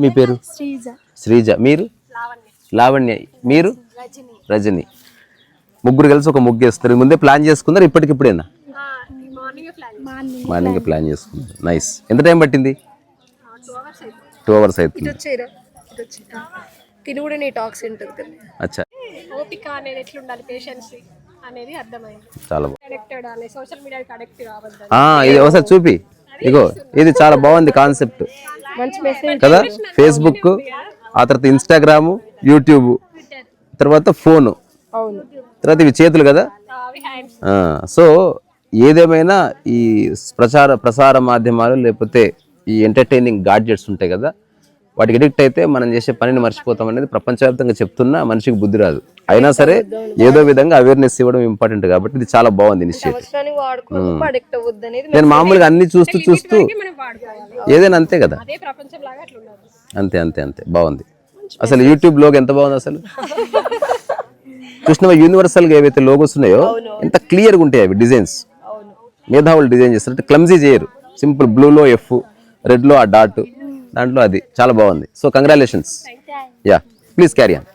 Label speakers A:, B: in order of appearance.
A: మీ పేరు?
B: శ్రీజ.
A: శ్రీజ. మీరు? లావణ్య. మీరు? రజని. ముగ్గురు కలిసి ఒక ముగ్గు వేస్తారు. ముందే ప్లాన్ చేసుకున్నారు ఇప్పటికిప్పుడేనా
B: మార్నింగ్
A: మార్నింగ్ ప్లాన్ చేసుకున్నారు నైస్. ఎంత టైం పట్టింది? టూ అవర్స్ అవుతుంది
C: వచ్చేరా ఇటు వచ్చి తిని కూడా నీ టాక్స్ ఉంటుంది కదా.
A: అచ్చా.
D: ఓపిక అనేది ఎట్లుండాలి? పేషెన్స్ అనేది అర్థమైంది.
A: చాలా బాగుంది
D: అడిక్టెడ్ అని సోషల్ మీడియాకి అడిక్ట్ కావద్దు
A: ఆ, ఇది ఒకసారి చూపి. ఇగో ఇది చాలా బాగుంది కాన్సెప్ట్ కదా? ఫేస్బుక్ ఆ తర్వాత ఇన్స్టాగ్రాము యూట్యూబ్ తర్వాత ఫోను
C: అవును.
A: తర్వాత ఇవి చేతులు కదా? సో ఏదేమైనా ఈ ప్రచార ప్రసార మాధ్యమాలు లేకపోతే ఈ ఎంటర్టైనింగ్ గాడ్జెట్స్ ఉంటాయి కదా? వాటికి అడిక్ట్ అయితే మనం చేసే పనిని మర్చిపోతాం అనేది ప్రపంచవ్యాప్తంగా చెప్తున్నా మనిషికి బుద్ధి రాదు. అయినా సరే ఏదో విధంగా అవేర్నెస్ ఇవ్వడం ఇంపార్టెంట్ కాబట్టి ఇది చాలా బాగుంది ఇనిషియేటివ్ నేను మామూలుగా అన్ని చూస్తూ చూస్తూ ఏదైనా అంతే కదా? అంతే అంతే అంతే. బాగుంది. అసలు యూట్యూబ్ లోగో ఎంత బాగుంది అసలు? చూసినవా యూనివర్సల్గా ఏవైతే లోగోస్ ఉన్నాయో ఎంత క్లియర్గా ఉంటాయి అవి డిజైన్స్. మేధావులు డిజైన్ చేస్తారు అంటే క్లమ్జీ చేయరు. సింపుల్ బ్లూలో ఎఫ్ రెడ్లో ఆ డాట్ దాంట్లో అది. చాలా బాగుంది. So congratulations ya please carry on